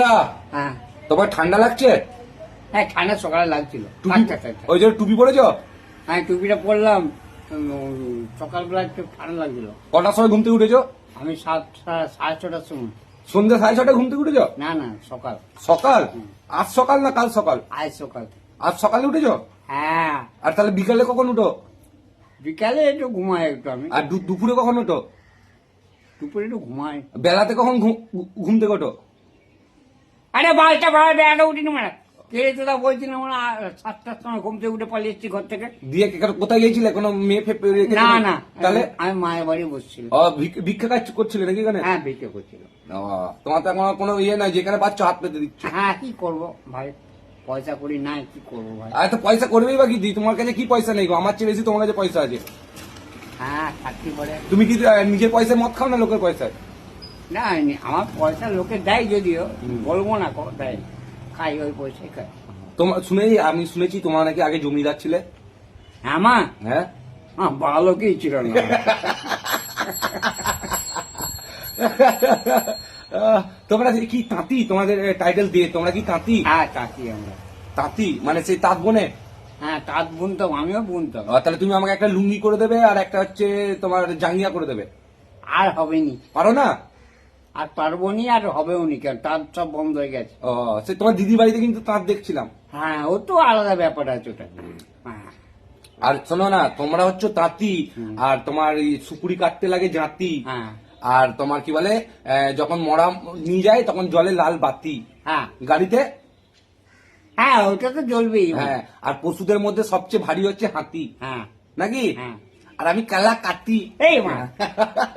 হ্যাঁ। তোমার ঠান্ডা লাগছে? হ্যাঁ ঠান্ডা সকালে লাগছিল। আচ্ছা আচ্ছা আচ্ছা। ওই জন্য টুপি পরেছ? হ্যাঁ টুপিটা পরলাম। সকালবেলা একটু ঠান্ডা লাগছিল। কটার সময় ঘুম থেকে উঠেছো? আমি সাত সা- সাড়ে ছটার সময়। সন্ধ্যা সাড়ে ছটায় ঘুম থেকে উঠেছো? না না সকাল। সকাল? আজ সকাল না কাল সকাল? আজ সকাল। আজ সকালে উঠেছ? হ্যাঁ। আর তাহলে বিকালে কখন উঠো? বিকালে একটু ঘুমাই একটু আমি। আর দুপুরে কখন উঠো? দুপুরে একটু ঘুমাই। বেলাতে কখন ঘুম- ঘুম থেকে ওঠো? আরে বারোটা বারো বেড়াটা উঠিনি মানে। কে সাতটার সময় ঘুম থেকে উঠে পালিয়ে এসেছি ঘর থেকে। দিয়ে কোথায় গিয়েছিলে? কোনো মেয়ে না না তাহলে? আমি মায়ের বাড়ি ও, ভিক্ষা কাজ করছিলে নাকি এখানে? হ্যাঁ বিক্রি করছিল তোমার তো এখন কোনো ইয়ে নাই যেখানে পাচ্ছ হাত পেতে দিচ্ছ। হ্যাঁ কি করব ভাই? পয়সা করি নাই কি করব ভাই? আর তো পয়সা করবেই বা কি? দি তোমার কাছে কি পয়সা নেই আমার চেয়ে বেশি তোমার কাছে পয়সা আছে। হ্যাঁ তুমি কি নিজের পয়সায় মদ খাও না লোকের পয়সায়? না আমার পয়সা লোকে দেয় যদিও বলব না দেয়। খাই ওই পয়সাই খাই। তোমার শুনে আমি শুনেছি তোমার নাকি আগে জমিদার ছিলে হ্যাঁ মা? হ্যাঁ? হ্যাঁ ভালো কি ছিল না। তোমরা কি তাঁতি? তোমাদের টাইটেল দিয়ে তোমরা কি তাঁতি? হ্যাঁ তাঁতি আমরা। তাঁতি? মানে সেই তাঁত বনে? হ্যাঁ তাঁত বুনতাম আমিও বুনতাম তাহলে তুমি আমাকে একটা লুঙ্গি করে দেবে আর একটা হচ্ছে তোমার জাঙ্গিয়া করে দেবে। আর হবে নি। পারো না? আর পারব নি আর হবেও নি কেন তাঁত সব বন্ধ হয়ে গেছে। ও সে তোমার দিদি বাড়িতে কিন্তু তাঁত দেখছিলাম। হ্যাঁ ও তো আলাদা ব্যাপার আছে ওটা। হ্যাঁ। আর শোনো না তোমরা হচ্ছে তাঁতি আর তোমার এই সুপুরি কাটতে লাগে জাতি। হ্যাঁ। আর তোমার কি বলে আহ, যখন মরা নিয়ে যায় তখন জলে লাল বাতি। হ্যাঁ। গাড়িতে? হ্যাঁ ওটা তো জ্বলবেই। হ্যাঁ আর পশুদের মধ্যে সবচেয়ে ভারী হচ্ছে হাতি। হ্যাঁ। নাকি? হ্যাঁ। আর আমি কালা কাতি। এই মা।